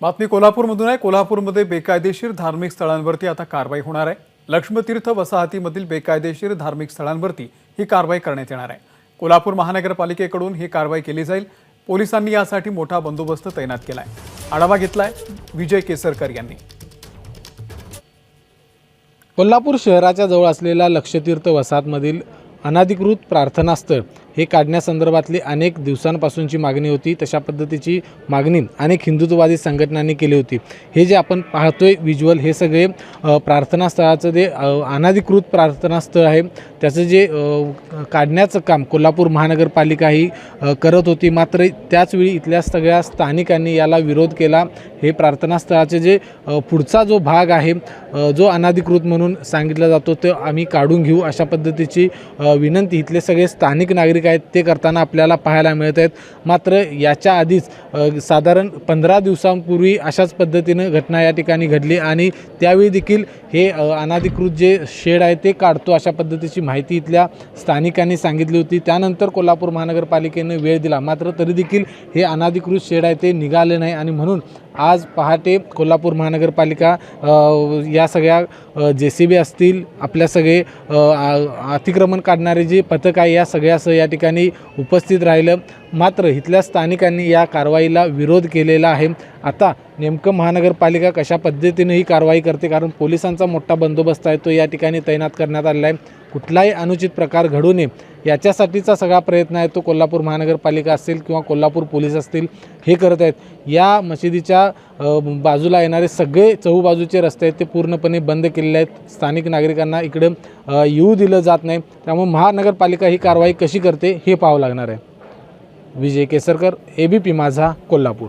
बातमी कोल्हापूरमधून आहे. कोल्हापूरमध्ये बेकायदेशीर धार्मिक स्थळांवरती आता कारवाई होणार आहे. लक्ष्मतीर्थ वसाहतीमधील बेकायदेशीर धार्मिक स्थळांवरती ही कारवाई करण्यात येणार आहे. कोल्हापूर महानगरपालिकेकडून ही कारवाई केली जाईल. पोलिसांनी यासाठी मोठा बंदोबस्त तैनात केला आहे आढावा घेतलाय विजय केसरकर यांनी. कोल्हापूर शहराच्या जवळ असलेल्या लक्षतीर्थ वसाहतमधील अनाधिकृत प्रार्थनास्थळ हे काढण्यासंदर्भातली अनेक दिवसांपासूनची मागणी होती. तशा पद्धतीची मागणी अनेक हिंदुत्ववादी संघटनांनी केली होती. हे जे आपण पाहतोय विज्युअल हे सगळे प्रार्थनास्थळाचं जे अनाधिकृत प्रार्थनास्थळ आहे त्याचं जे काढण्याचं काम कोल्हापूर महानगरपालिका ही करत होती. मात्र त्याचवेळी इथल्या सगळ्या स्थानिकांनी याला विरोध केला. हे प्रार्थनास्थळाचे जे पुढचा जो भाग आहे जो अनाधिकृत म्हणून सांगितला जातो तो आम्ही काढून घेऊ अशा पद्धतीची विनंती इथले सगळे स्थानिक नागरिक आहेत ते करताना आपल्याला पाहायला मिळत आहेत. मात्र याच्या आधीच साधारण पंधरा दिवसांपूर्वी अशाच पद्धतीनं घटना या ठिकाणी घडली आणि त्यावेळी देखील हे अनाधिकृत जे शेड आहे ते काढतो अशा पद्धतीची माहिती इथल्या स्थानिकांनी सांगितली होती. त्यानंतर कोल्हापूर महानगरपालिकेनं वेळ दिला मात्र तरी देखील हे अनाधिकृत शेड आहे ते निघाले नाही आणि म्हणून आज पहाटे कोल्हापूर महानगरपालिका या सगळ्या जे सी बी असतील आपल्या सगळे अतिक्रमण काढणारे जे पथक आहे या सगळ्यासह या ठिकाणी उपस्थित राहिलं. मात्र इथल्या स्थानिकांनी या कारवाईला विरोध केलेला आहे. आता नेमकं महानगरपालिका कशा पद्धतीने ही कारवाई करते? कारण पोलिसांचा मोठा बंदोबस्त आहे तो या ठिकाणी तैनात करण्यात आलेला आहे. कुठलाही अनुचित प्रकार घडू नये याच्यासाठीचा सगळा प्रयत्न आहे तो कोल्हापूर महानगरपालिका असेल किंवा कोल्हापूर पोलीस असतील हे करत आहेत. या मशिदीच्या बाजूला येणारे सगळे चहूबाजूचे रस्ते आहेत ते पूर्णपणे बंद केलेले आहेत. स्थानिक नागरिकांना इकडं येऊ दिलं जात नाही. त्यामुळे महानगरपालिका ही कारवाई कशी करते हे पाहावं लागणार आहे. विजय केसरकर ए बी पी माझा कोल्हापूर.